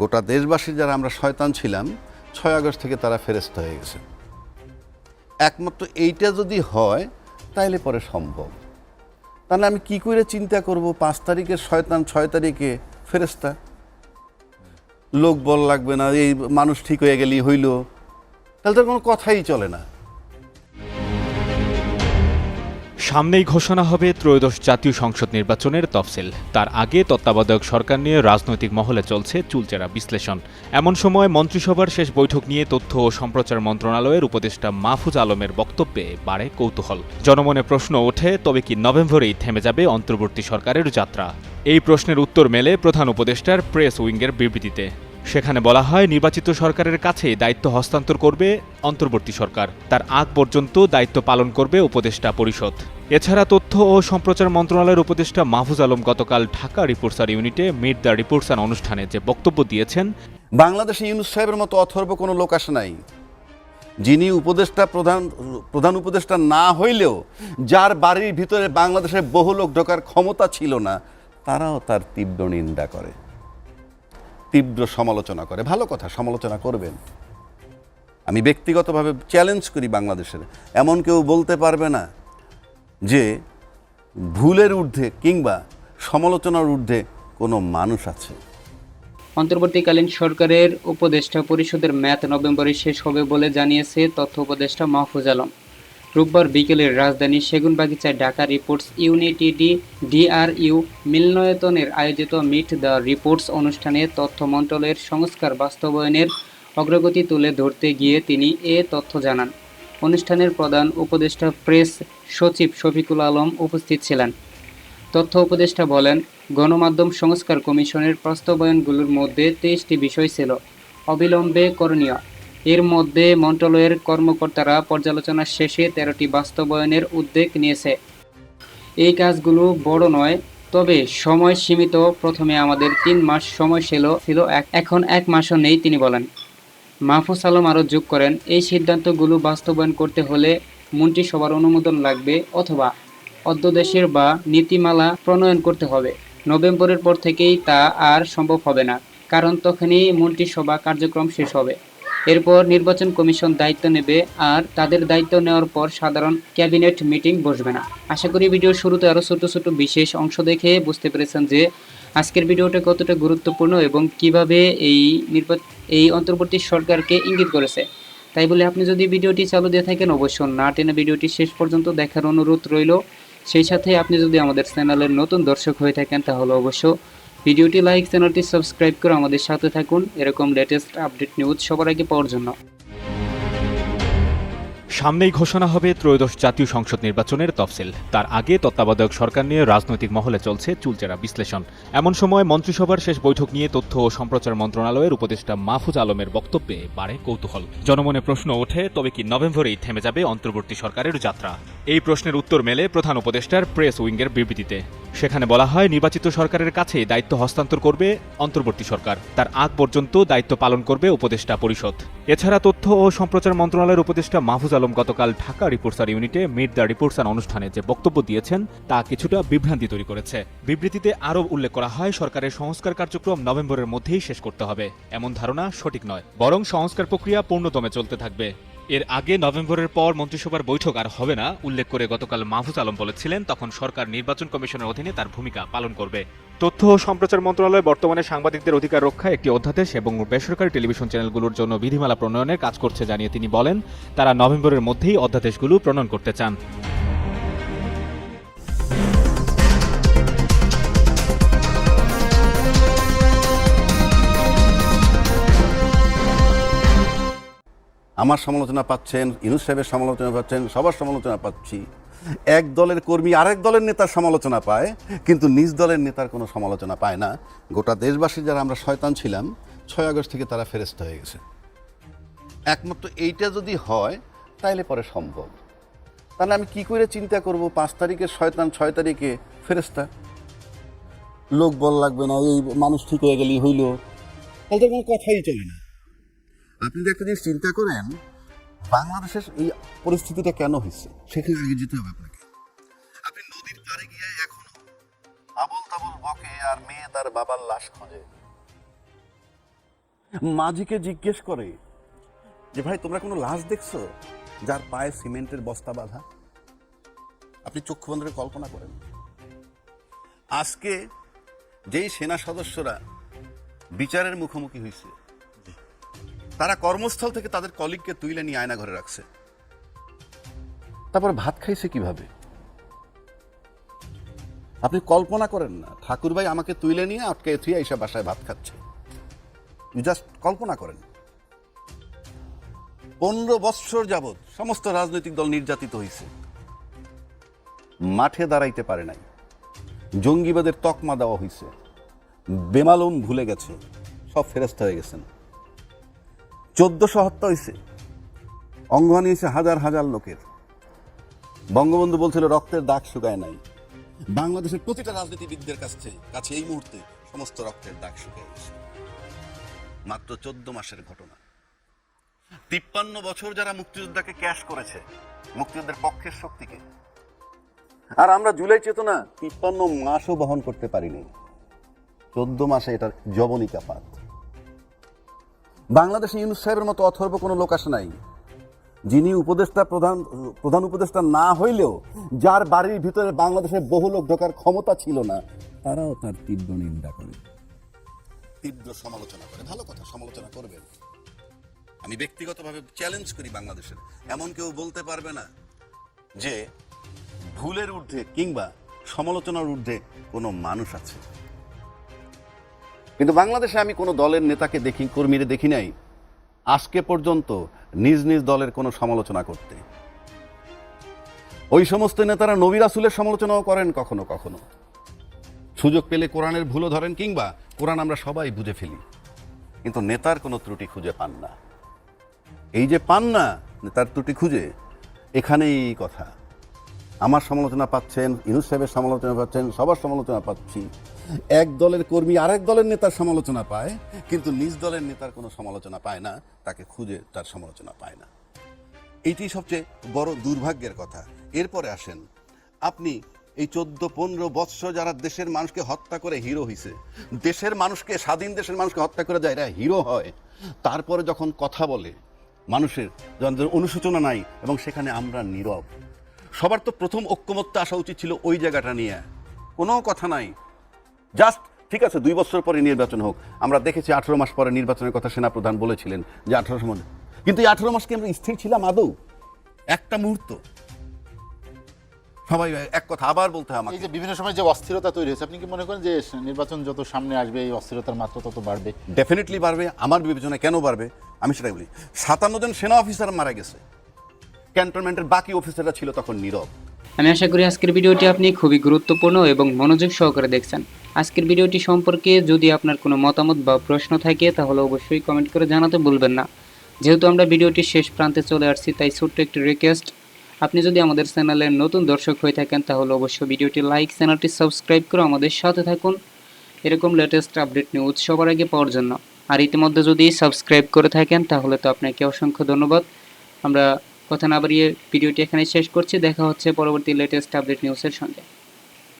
গোটা দেশবাসী যারা আমরা শয়তান ছিলাম, ছয় আগস্ট থেকে তারা ফেরস্ত হয়ে গেছে। একমাত্র এইটা যদি হয়, তাইলে পরে সম্ভব। তাহলে আমি কি করে চিন্তা করব, পাঁচ তারিখের শয়তান, ছয় তারিখে ফেরেস্তা লোক বল লাগবে না, এই মানুষ ঠিক হয়ে গেলেই হইল। তাহলে তো কোনো কথাই চলে না। সামনেই ঘোষণা হবে ত্রয়োদশ জাতীয় সংসদ নির্বাচনের তফসিল। তার আগে তত্ত্বাবধায়ক সরকার নিয়ে রাজনৈতিক মহলে চলছে চুলচেরা বিশ্লেষণ। এমন সময় মন্ত্রিসভার শেষ বৈঠক নিয়ে তথ্য ও সম্প্রচার মন্ত্রণালয়ের উপদেষ্টা মাহফুজ আলমের বক্তব্যে বাড়ে কৌতূহল। জনমনে প্রশ্ন ওঠে, তবে কি নভেম্বরেই থেমে যাবে অন্তর্বর্তী সরকারের যাত্রা? এই প্রশ্নের উত্তর মেলে প্রধান উপদেষ্টার প্রেস উইংয়ের বিবৃতিতে। সেখানে বলা হয়, নির্বাচিত সরকারের কাছে দায়িত্ব হস্তান্তর করবে অন্তর্বর্তী সরকার। তার আগ পর্যন্ত দায়িত্ব পালন করবে উপদেষ্টা পরিষদ। এছাড়া তথ্য ও সম্প্রচার মন্ত্রণালয়ের উপদেষ্টা মাহফুজ আলম গতকাল ঢাকা রিপোর্টার ইউনিটে মিট দ্য রিপোর্টসান অনুষ্ঠানে যে বক্তব্য দিয়েছেন, বাংলাদেশে ইউনুস সাহেবের মতো অথর্ব কোনো লোক আসে নাই। যিনি উপদেষ্টা, প্রধান প্রধান উপদেষ্টা না হইলেও যার বাড়ির ভিতরে বাংলাদেশের বহু লোক ঢোকার ক্ষমতা ছিল না, তারাও তার তীব্র নিন্দা করে। তীব্র সমালোচনা করে। ভালো কথা, সমালোচনা করবেন। আমি ব্যক্তিগতভাবে চ্যালেঞ্জ করি বাংলাদেশের। এমন কেউ বলতে পারবে না যে ভুলের ঊর্ধ্বে কিংবা সমালোচনার ঊর্ধ্বে কোনো মানুষ আছে। অন্তর্বর্তীকালীন সরকারের উপদেষ্টা পরিষদের ম্যাথ নভেম্বরে শেষ হবে বলে জানিয়েছে তথ্য উপদেষ্টা মাহফুজ আলম। রোববার বিকেলে রাজধানী সেগুনবাগিচায় ঢাকা রিপোর্টস ইউনিটিডি ডিআরইউ মিলনায়তনের আয়োজিত মিট দ্য রিপোর্টস অনুষ্ঠানে তথ্য মন্ত্রণালয়ের সংস্কার বাস্তবায়নের অগ্রগতি তুলে ধরতে গিয়ে তিনি এ তথ্য জানান। অনুষ্ঠানের প্রধান উপদেষ্টা প্রেস সচিব শফিকুল আলম উপস্থিত ছিলেন। তথ্য উপদেষ্টা বলেন, গণমাধ্যম সংস্কার কমিশনের বাস্তবায়নগুলোর মধ্যে তেইশটি বিষয় ছিল। অবিলম্বে করণীয়। এর মধ্যে মন্ত্রণালয়ের কর্মকর্তারা পর্যালোচনা শেষে তেরোটি বাস্তবায়নের উদ্যোগ নিয়েছে। এই কাজগুলো বড় নয়, তবে সময় সীমিত। প্রথমে আমাদের তিন মাস সময় ছিল ছিল এখন এক মাসও নেই, তিনি বলেন। মাহফুজ আলম আরও যোগ করেন, এই সিদ্ধান্তগুলো বাস্তবায়ন করতে হলে মন্ত্রিসভার অনুমোদন লাগবে অথবা অধ্যদেশের বা নীতিমালা প্রণয়ন করতে হবে। নভেম্বরের পর থেকেই তা আর সম্ভব হবে না, কারণ তখনই মন্ত্রিসভা কার্যক্রম শেষ হবে। এরপর নির্বাচন কমিশন দায়িত্ব নেবে আর তাদের দায়িত্ব নেওয়ার পর সাধারণ ক্যাবিনেট মিটিং বসবে না। আশা করি ভিডিওর শুরুতে আরও ছোট ছোট বিশেষ অংশ দেখে বুঝতে পেরেছেন যে আজকের ভিডিওটা কতটা গুরুত্বপূর্ণ এবং কীভাবে এই নির্বাচন এই অন্তর্বর্তী সরকারকে ইঙ্গিত করেছে। তাই বলে আপনি যদি ভিডিওটি চালু দিয়ে থাকেন অবশ্যই না টেনে ভিডিওটি শেষ পর্যন্ত দেখার অনুরোধ রইল। সেই সাথে আপনি যদি আমাদের চ্যানেলের নতুন দর্শক হয়ে থাকেন তাহলে অবশ্য ভিডিওটি লাইক, চ্যানেলটি সাবস্ক্রাইব করে আমাদের সাথে থাকুন। এরকম লেটেস্ট আপডেট নিউজ সবার আগে পাওয়ার জন্য। সামনেই ঘোষণা হবে ত্রয়োদশ জাতীয় সংসদ নির্বাচনের তফসিল। তার আগে তত্ত্বাবধায়ক সরকার নিয়ে রাজনৈতিক মহলে চলছে চুলচেরা বিশ্লেষণ। এমন সময় মন্ত্রিসভার শেষ বৈঠক নিয়ে তথ্য ও সম্প্রচার মন্ত্রণালয়ের উপদেষ্টা মাহফুজ আলমের বক্তব্যে বাড়ে কৌতূহল। জনমনে প্রশ্ন ওঠে, তবে কি নভেম্বরেই থেমে যাবে অন্তর্বর্তী সরকারের যাত্রা? এই প্রশ্নের উত্তর মেলে প্রধান উপদেষ্টার প্রেস উইংয়ের বিবৃতিতে। সেখানে বলা হয়, নির্বাচিত সরকারের কাছে দায়িত্ব হস্তান্তর করবে অন্তর্বর্তী সরকার। তার আগ পর্যন্ত দায়িত্ব পালন করবে উপদেষ্টা পরিষদ। এছাড়া তথ্য ও সম্প্রচার মন্ত্রণালয়ের উপদেষ্টা মাহফুজ আলম গতকাল ঢাকা রিপোর্টার ইউনিটে মিট দ্য রিপোর্টসার অনুষ্ঠানে যে বক্তব্য দিয়েছেন, তা কিছুটা বিভ্রান্তি তৈরি করেছে। বিবৃতিতে আরও উল্লেখ করা হয়, সরকারের সংস্কার কার্যক্রম নভেম্বরের মধ্যেই শেষ করতে হবে। এমন ধারণা সঠিক নয়, বরং সংস্কার প্রক্রিয়া পূর্ণদমে চলতে থাকবে। এর আগে নভেম্বরের পর মন্ত্রিসভার বৈঠক আর হবে না। উল্লেখ করে গতকাল মাহফুজ আলম বলেছিলেন, তখন সরকার নির্বাচন কমিশনের অধীনে তার ভূমিকা পালন করবে। তথ্য ও সম্প্রচার মন্ত্রণালয় বর্তমানে সাংবাদিকদের অধিকার রক্ষায় একটি অধ্যাদেশ এবং বেসরকারি টেলিভিশন চ্যানেলগুলোর জন্য বিধিমালা প্রণয়নের কাজ করছে জানিয়ে তিনি বলেন, তারা নভেম্বরের মধ্যেই অধ্যাদেশগুলো প্রণয়ন করতে চান। আমার সমালোচনা পাচ্ছেন, ইনুস সাহেবের সমালোচনা পাচ্ছেন, সবার সমালোচনা পাচ্ছি। এক দলের কর্মী আরেক দলের নেতার সমালোচনা পায়, কিন্তু নিজ দলের নেতার কোনো সমালোচনা পায় না। গোটা দেশবাসী যারা আমরা শয়তান ছিলাম, ছয় আগস্ট থেকে তারা ফেরস্ত হয়ে গেছে। একমাত্র এইটা যদি হয়, তাইলে পরে সম্ভব। তাহলে আমি কি করে চিন্তা করব, পাঁচ তারিখের শয়তান, ছয় তারিখে ফেরেস্তা লোক বল লাগবে না, এই মানুষ ঠিক হয়ে গেলেই হইল। তাহলে তো কোনো কথাই চলে না। আপনি একটা জিনিস চিন্তা করেন, বাংলাদেশের এই পরিস্থিতিটা কেন হয়েছে? সেখানে আগে যেতে হবে আপনাকে। আপনি নদীর পাড়ে গিয়ে এখনও আবল তাবল বকে আর মেয়ে তার বাবার লাশ খোঁজে। মাঝিকে জিজ্ঞেস করে যে, ভাই, তোমরা কোনো লাশ দেখছ? যার পায়ে সিমেন্টের বস্তা বাঁধা। আপনি চক্ষু বন্ধ করে কল্পনা করেন। আজকে যেই সেনা সদস্যরা বিচারের মুখোমুখি হয়েছে তারা কর্মস্থল থেকে তাদের কলিগকে তুইলে নিয়ে আয়না ঘরে রাখছে। তারপর ভাত খাইছে কীভাবে? আপনি কল্পনা করেন না ঠাকুর ভাই আমাকে তুইলে নিয়ে আটকে থুয়ে এসে বাসায় ভাত খাচ্ছে। জাস্ট কল্পনা করেন। পনেরো বৎসর যাবৎ সমস্ত রাজনৈতিক দল নির্যাতিত হয়েছে মাঠে দাঁড়াইতে পারে নাই। জঙ্গিবাদের তকমা দেওয়া হয়েছে বেমালুম ভুলে গেছে। সব ফেরস্ত হয়ে গেছেন। চোদ্দশো হত্যা হয়েছে অঙ্গহানি হয়েছে হাজার হাজার লোকের। বঙ্গবন্ধু বলছিল, রক্তের দাগ শুকায় নাই। বাংলাদেশের প্রতিটা রাজনীতিবিদদের কাছে কাছে এই মুহূর্তে সমস্ত রক্তের দাগ শুকিয়ে গেছে। মাত্র চোদ্দ মাসের ঘটনা। তিপ্পান্ন বছর যারা মুক্তিযোদ্ধাকে ক্যাশ করেছে, মুক্তিযুদ্ধের পক্ষের শক্তিকে। আর আমরা জুলাই চেতনা তিপ্পান্ন মাসও বহন করতে পারিনি। চোদ্দ মাসে এটার জবনিকাপাত বাংলাদেশে ইউনুস সাহেবের মতো অথর্ব কোনো লোক আসে নাই। যিনি উপদেষ্টা, প্রধান প্রধান উপদেষ্টা না হইলেও যার বাড়ির ভিতরে বাংলাদেশের বহু লোক ঢোকার ক্ষমতা ছিল না, তারাও তার তীব্র নিন্দা করে। তীব্র সমালোচনা করে। ভালো কথা, সমালোচনা করবেন। আমি ব্যক্তিগতভাবে চ্যালেঞ্জ করি বাংলাদেশের। এমন কেউ বলতে পারবে না যে ভুলের ঊর্ধ্বে কিংবা সমালোচনার ঊর্ধ্বে কোনো মানুষ আছে। কিন্তু বাংলাদেশে আমি কোনো দলের নেতাকে দেখি, কর্মীরা দেখি নাই। আজকে পর্যন্ত নিজ নিজ দলের কোনো সমালোচনা করতে। ওই সমস্ত নেতারা নবী রাসুলের সমালোচনাও করেন কখনো কখনো। সুযোগ পেলে কোরআনের ভুলও ধরেন কিংবা কোরআন আমরা সবাই বুঝে ফেলি। কিন্তু নেতার কোনো ত্রুটি খুঁজে পান না। এই যে পান না, নেতার ত্রুটি খুঁজে, এখানেই কথা। আমার সমালোচনা পাচ্ছেন, ইনুস সাহেবের সমালোচনা পাচ্ছেন, সবার সমালোচনা পাচ্ছি। এক দলের কর্মী আরেক দলের নেতার সমালোচনা পায়, কিন্তু নিজ দলের নেতার কোনো সমালোচনা পায় না, তাকে খুঁজে তার সমালোচনা পায় না। এটি সবচেয়ে বড় দুর্ভাগ্যের কথা। এরপরে আসেন, আপনি এই চোদ্দ, পনেরো বৎসর যারা দেশের মানুষকে হত্যা করে হিরো হইছে, দেশের মানুষকে, স্বাধীন দেশের মানুষকে হত্যা করে যায়, এরা হিরো হয়। তারপরে যখন কথা বলে, মানুষের অনুশোচনা নাই, এবং সেখানে আমরা নীরব। সবার তো প্রথম ঐক্যমত্য আসা উচিত ছিল ওই জায়গাটা নিয়ে। কোনো কথা নাই। জাস্ট ঠিক আছে দুই বছর পরে নির্বাচন হোক। আমরা দেখেছি আঠেরো মাস পরে নির্বাচনের কথা সেনাপ্রধান বলেছিলেন যে আঠেরো মাস কিন্তু এই আঠেরো মাসকে আমরা স্থির ছিলাম আদৌ? একটা মুহূর্ত। সবাই এক কথা আবার বলতে হয় এই আমাকে যে বিভিন্ন সময় যে অস্থিরতা তৈরি হয়েছে আপনি কি মনে করেন যে নির্বাচন যত সামনে আসবে এই অস্থিরতার মাত্রা তত বাড়বে? ডেফিনেটলি বাড়বে আমার বিবেচনায় কেন বাড়বে আমি সেটাই বলি। সাতান্ন জন সেনা অফিসার মারা গেছে। ক্যান্টনমেন্টের বাকি অফিসাররা ছিল তখন নীরব। আমি আশা করি আজকের ভিডিওটি আপনি খুবই গুরুত্বপূর্ণ এবং মনোযোগ সহকারে দেখছেন। আজকের ভিডিওটি সম্পর্কে যদি আপনার কোনো মতামত বা প্রশ্ন থাকে, তাহলে অবশ্যই কমেন্ট করে জানাতে ভুলবেন না। যেহেতু আমরা ভিডিওটি শেষ প্রান্তে চলে আসছি, তাই ছোট্ট একটি রিকোয়েস্ট আপনি যদি আমাদের চ্যানেলের নতুন দর্শক হয়ে থাকেন, তাহলে অবশ্যই ভিডিওটি লাইক চ্যানেলটি সাবস্ক্রাইব করে আমাদের সাথে থাকুন। এরকম লেটেস্ট আপডেট নিউজ সবার আগে পাওয়ার জন্য। আর ইতিমধ্যে যদি সাবস্ক্রাইব করে থাকেন, তাহলে তো আপনাকে অসংখ্য ধন্যবাদ। আমরা কথা না বাড়িয়ে ভিডিওটি এখানে শেষ করছি। দেখা হচ্ছে পরবর্তী লেটেস্ট আপডেট নিউজের সঙ্গে।